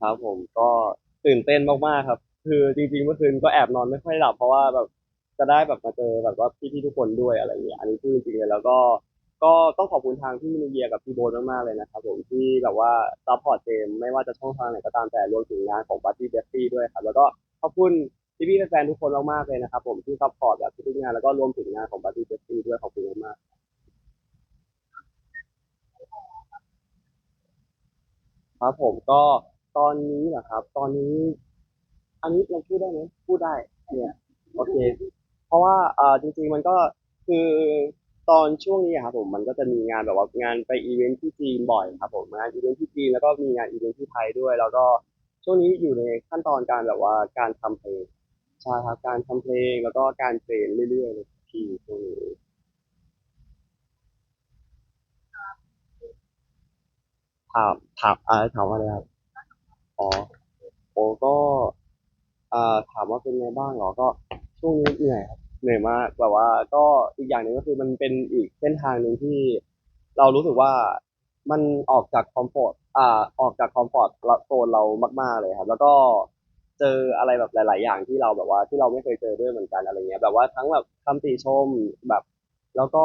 ครับผมก็ตื่นเต้นมากๆครับ คือจริงๆเมื่อคืนก็แอบนอนไม่ค่อยหลับเพราะว่าแบบจะได้แบบมาเจอแบบว่าพี่ๆทุกคนด้วยอะไรอย่างเงี้ยอันนี้พูดจริงๆเลยแล้วก็ก็ต้องขอบคุณทางพี่นิเยียกับพี่โบนมากๆเลยนะครับผมที่แบบว่าซัพพอร์ตเจมไม่ว่าจะช่องทางไหนก็ตามแต่รวมถึงงานของบัตตี้เบสตี้ด้วยครับแล้วก็ขอบคุณพี่ๆแฟนๆทุกคนมากๆเลยนะครับผมที่ซัพพอร์ตแบบทุกงานแล้วก็รวมถึงงานของบัตตี้เบสตี้ด้วยขอบคุณมากๆครับผมก็ ตอนนี้เหรอครับ ตอนนี้ อันนี้เราพูดได้ไหมพูดได้ เนี่ยโอเค เพราะว่าเอ่อจริง ๆ มันก็คือตอนช่วงนี้อะครับผมมันก็จะมีงานแบบว่างานไปอีเวนท์ที่จีนบ่อยครับผมงานอีเวนท์ที่จีนแล้วก็มีงานอีเวนท์ที่ไทยด้วย แล้วก็ช่วงนี้อยู่ในขั้นตอนการแบบว่าการทำเพลงใช่ครับการทำเพลงแล้วก็การเทรนเรื่อยๆเลยที่ช่วงนี้ ถามถามอ่าถามว่าอะไรครับ อ๋อโอ้ก็อ่าถามว่าเป็นไงบ้างเหรอก็ช่วงนี้เหนื่อยครับเหนื่อยมากแบบว่าก็อีกอย่างหนึ่งก็คือมันเป็นอีกเส้นทางหนึ่งที่เรารู้สึกว่ามันออกจากคอมฟอร์ตอ่าออกจากคอมฟอร์ตโซนเรามาก ๆเลยครับ แล้วก็เจออะไรแบบหลาย ๆ อย่างที่เราแบบว่าที่เราไม่เคยเจอด้วยเหมือนกันอะไรเงี้ยแบบว่าทั้งแบบคำติชมแบบ แล้วก็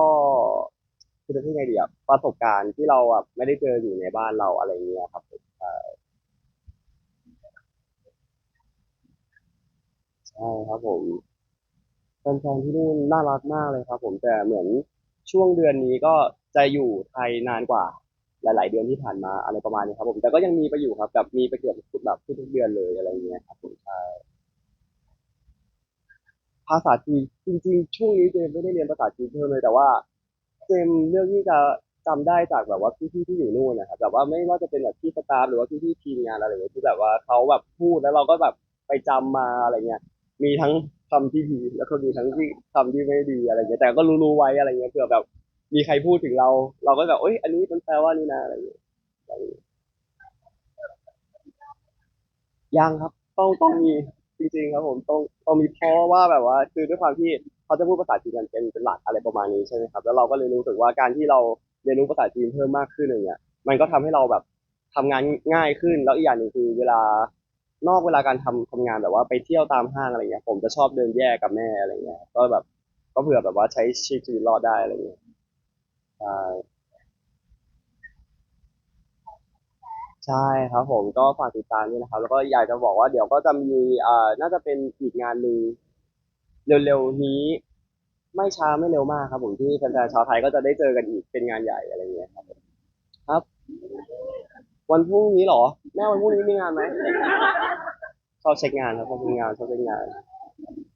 คือจะพูดไงดีอะประสบการณ์ที่เราแบบไม่ได้เจออยู่ในบ้านเราอะไรเงี้ยครับผม ใช่ครับผมแฟนๆที่นู่นน่ารักมากเลยครับ ผมแต่เหมือนช่วงเดือนนี้ก็จะอยู่ไทยนานกว่า หลาย ๆ เดือนที่ผ่านมาอะไรประมาณนี้ครับผมแต่ก็ยังมีไปอยู่ครับแบบมีไปเกือบทุกแบบทุกๆเดือนเลยอะไรอย่างเงี้ยครับผมใช่ภาษาจีนจริง ๆ ช่วงนี้เจมไม่ได้เรียนภาษาจีนเพิ่มเลยแต่ว่า เจมเลือกที่จะจำได้จากแบบว่าพี่ๆที่อยู่นู่นนะครับแบบว่าไม่ว่าจะเป็นแบบพี่สตาฟหรือว่าพี่ๆทีมงานอะไรอย่างเงี้ยที่แบบว่าเขาแบบพูดแล้วเราก็แบบไปจำมาอะไรเงี้ย มีทั้งคำที่ดีแล้วก็มีทั้งที่คำที่ไม่ดีอะไรเงี้ยแต่ก็รู้ๆไว้อะไรเงี้ยเผื่อแบบ มีใครพูดถึงเรา เราก็แบบเอ้ยอันนี้มันแปลว่านี่นะอะไรเงี้ยยังครับ ต้องต้องมีจริงๆครับผมต้องต้องมีเพราะว่าแบบว่า คือด้วยความที่เขาจะพูดภาษาจีนกันเป็นเป็นหลักอะไรประมาณนี้ใช่ไหมครับ แล้วเราก็เลยรู้สึกว่าการที่เราเรียนรู้ภาษาจีนเพิ่มมากขึ้นอย่างเงี้ย มันก็ทำให้เราแบบทำงานง่ายขึ้น แล้วอีกอย่างหนึ่งคือเวลา นอกเวลาการทำทำงานแบบว่าไปเที่ยวตามห้างอะไรเงี้ย ผมจะชอบเดินแยกกับแม่อะไรเงี้ย ก็แบบก็เผื่อแบบว่าใช้ชีวิตรอดได้อะไรเงี้ยใช่ใช่ครับผมก็ฝากติดตามด้วยนะครับ แล้วก็อยากจะบอกว่าเดี๋ยวก็จะมีอ่าน่าจะเป็นอีกงานหนึ่งเร็วๆนี้ไม่ช้าไม่เร็วมากครับ ผมที่แฟนๆชาวไทยก็จะได้เจอกันอีกเป็นงานใหญ่อะไรเงี้ยครับผมครับ วันพรุ่งนี้เหรอ แม่วันพรุ่งนี้มีงานไหมชอบเช็คงานครับชอบเช็คงานชอบเช็คงาน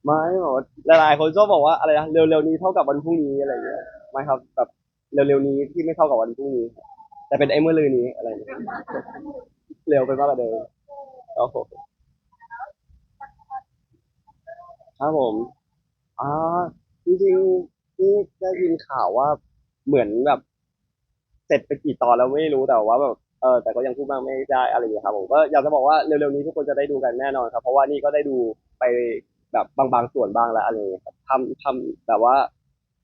ไม่แบบว่าหลายๆคนชอบบอกว่าอะไรนะเร็วๆนี้เท่ากับวันพรุ่งนี้อะไรอย่างเงี้ยไม่ครับแบบเร็วๆนี้ที่ไม่เท่ากับวันพรุ่งนี้ แต่เป็นไอ้เมื่อลืนนี้อะไรเงี้ยเร็วไปมากกว่าเดิมครับผมครับผมอ่าจริงๆนี่ได้ยินข่าวว่าเหมือนแบบ เสร็จไปกี่ตอนแล้วไม่รู้แต่ว่าแบบ เออแต่ก็ยังพูดมากไม่ได้อะไรอย่างเงี้ยครับผมก็อยากจะบอกว่าเร็วๆนี้ทุกคนจะได้ดูกันแน่นอนครับ เพราะว่านี่ก็ได้ดูไปแบบบางๆส่วนบ้างแล้วอะไรอย่างเงี้ยครับทำทำแบบว่า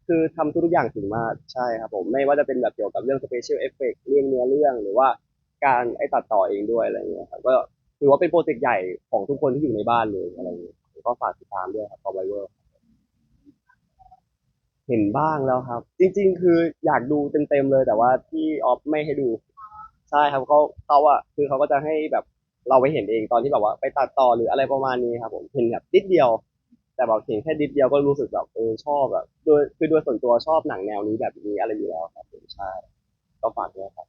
คือทำทุกๆอย่างถึงมากใช่ครับผมไม่ว่าจะเป็นแบบเกี่ยวกับเรื่อง special effect เรื่องเนื้อเรื่องหรือว่าการไอ้ตัดต่อเองด้วยอะไรเงี้ยครับก็ถือว่าเป็นโปรเจกต์ใหญ่ของทุกคนที่อยู่ในบ้านเลยอะไรเงี้ยก็ฝากติดตามด้วยครับ Survivor เห็นบ้างแล้วครับ จริง ๆ คืออยากดูเต็มๆเลยแต่ว่าพี่ออฟไม่ให้ดู ช่ครับเขาเขาอะคือเขาก็จะให้แบบเราไปเห็นเองตอนที่แบบว่า ไปตัดต่อหรืออะไรประมาณนี้ครับ ผมเห็นแบบนิดเดียว แต่แบบเห็นแค่นิดเดียวก็รู้สึกแบบเออชอบแบบโดยคือโดยส่วนตัวชอบหนังแนวนี้แบบนี้อะไรอยู่แล้วครับผมใช่ก็ฝากด้วยครับ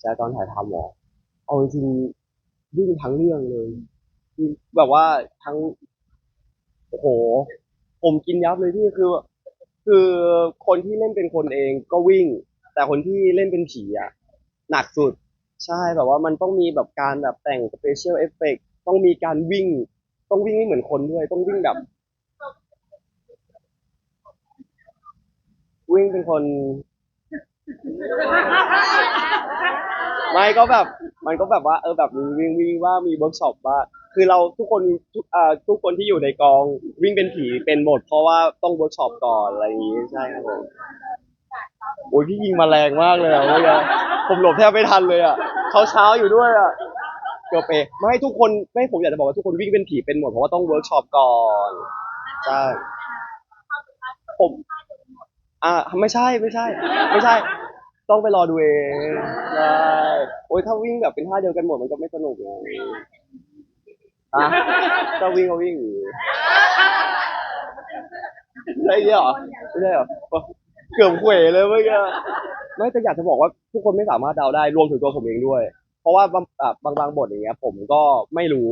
ใช่ตอนถ่ายทำหมอเอาจริงวิ่งทั้งเรื่องเลยแบบว่าทั้งโอ้โหผมกินยับเลยพี่คือ คือคนที่เล่นเป็นคนเองก็วิ่ง แต่คนที่เล่นเป็นผีอะหนักสุด ใช่แบบว่ามันต้องมีแบบการแบบแต่งสเปเชียลเอฟเฟกต์ต้องมีการวิ่ง ต้องวิ่งไม่เหมือนคนด้วย ต้องวิ่งแบบ วิ่งเป็นคน ไม่ก็แบบ มันก็แบบว่า เออแบบมีวิ่งวิ่งว่ามีเวิร์กช็อปว่า คือเราทุกคนทุกอ่ทุกคนที่อยู่ในกองวิ่งเป็นผีเป็นหมด เพราะว่าต้องเวิร์กช็อปก่อนอะไรอย่างงี้ใช่ครับผมโอ้ยพี่ยิงมาแรงมากเลยอะเมื่อกี้ผมหลบแทบไม่ทันเลยอะเขาเช้าอยู่ด้วยอะเกือบเอะไม่ให้ทุกคนไม่ผมอยากจะบอกว่าทุกคนวิ่งเป็นผีเป็นหมดเพราะว่าต้องเวิร์กช็อปก่อนใช่ผมอ่าไม่ใช่ไม่ใช่ ไม่ใช่ ต้องไปรอดูเองใช่โอ้ยถ้าวิ่งแบบเป็นท่าเดียวกันหมดมันก็ไม่สนุกไง อะถ้าวิ่งก็วิ่งอย่างงี้ใช่เงี้ยเหรอไม่ใช่เหรอเกือบเขวเลยเมื่อกี้ไม่แต่อยากจะบอกว่าทุกคนไม่สามารถเดาได้รวมถึงตัวผมเองด้วย เพราะว่าบางอะบางบางบทอย่างเงี้ย ผมก็ไม่รู้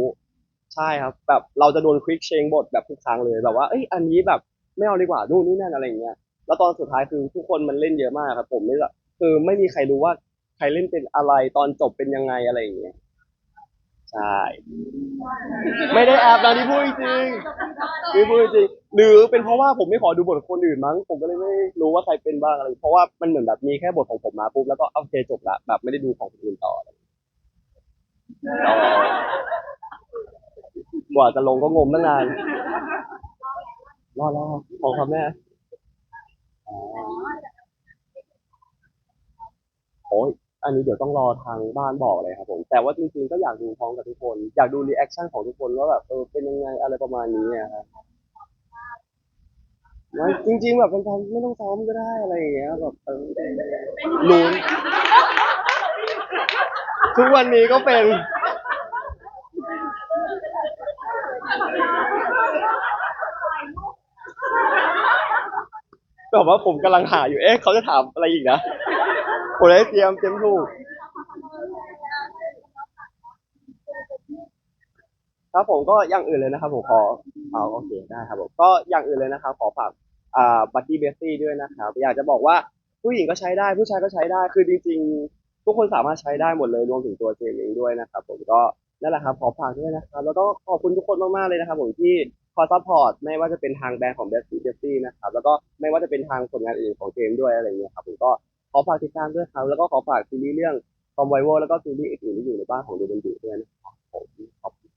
ใช่ครับ แบบเราจะโดนควิกเชงบทแบบทุกครั้งเลยแบบว่าเอ้ยอันนี้แบบไม่เอาดีกว่านู่นนี่นั่นอะไรอย่างเงี้ยแล้วตอนสุดท้ายคือทุกคนมันเล่นเยอะมากครับ ผมไม่ละคือไม่มีใครรู้ว่าใครเล่นเป็นอะไรตอนจบเป็นยังไงอะไรอย่างเงี้ย ใช่ ไม่ได้แอบนะที่พูดจริงที่พูดจริงหรือเป็นเพราะว่าผมไม่ขอดูบทคนอื่นมั้ง ผมก็เลยไม่รู้ว่าใครเป็นบ้างอะไร เพราะว่ามันเหมือนแบบมีแค่บทของผมมาปุ๊บแล้วก็โอเคจบละแบบไม่ได้ดูของคนอื่นต่ออะไรอกว่าจะลงก็งมตั้งนาน รอดแล้วของครับแม่ โอันนี้เดี๋ยวต้องรอทางบ้านบอกเลยครับผม แต่ว่าจริงๆก็อยากดูพร้อมกับทุกคน อยากดูรีแอคชั่นของทุกคนว่าแบบเออเป็นยังไงอะไรประมาณนี้อะครับแล้วจริงๆแบบเป็นการไม่ต้องซ้อมก็ได้อะไรอย่างเงี้ยแบบเออลุ้นทุกวันนี้ก็เป็นแบบว่าผมกำลังหาอยู่ เอ๊ะเขาจะถามอะไรอีกนะ ผมเลยเตรียมเตรียมถูกครับผมก็อย่างอื่นเลยนะครับผมขอเอาโอเคได้ครับผมก็อย่างอื่นเลยนะครับขอฝากอ่าบัตตี้เบสตี้ด้วยนะครับอยากจะบอกว่าผู้หญิงก็ใช้ได้ ผู้ชายก็ใช้ได้คือจริงๆ ทุกคนสามารถใช้ได้หมดเลยรวมถึงตัวเจมเองด้วยนะครับผมก็นั่นแหละครับขอฝากด้วยนะครับแล้วก็ขอบคุณทุกคนมากๆเลยนะครับผมที่คอยซัพพอร์ตไม่ว่าจะเป็นทางแบรนด์ของเบสตี้เบสตี้นะครับแล้วก็ไม่ว่าจะเป็นทางผลงานอื่นของเจมด้วยอะไรเงี้ยครับผมก็ ขอฝากติดตามด้วยครับ แล้วก็ขอฝากซีรีส์เรื่องคอมไวโวแล้วก็ซีรีส์อื่นๆที่อยู่ในบ้านของดูบันดีด้วยนะครับผมขอบคุณ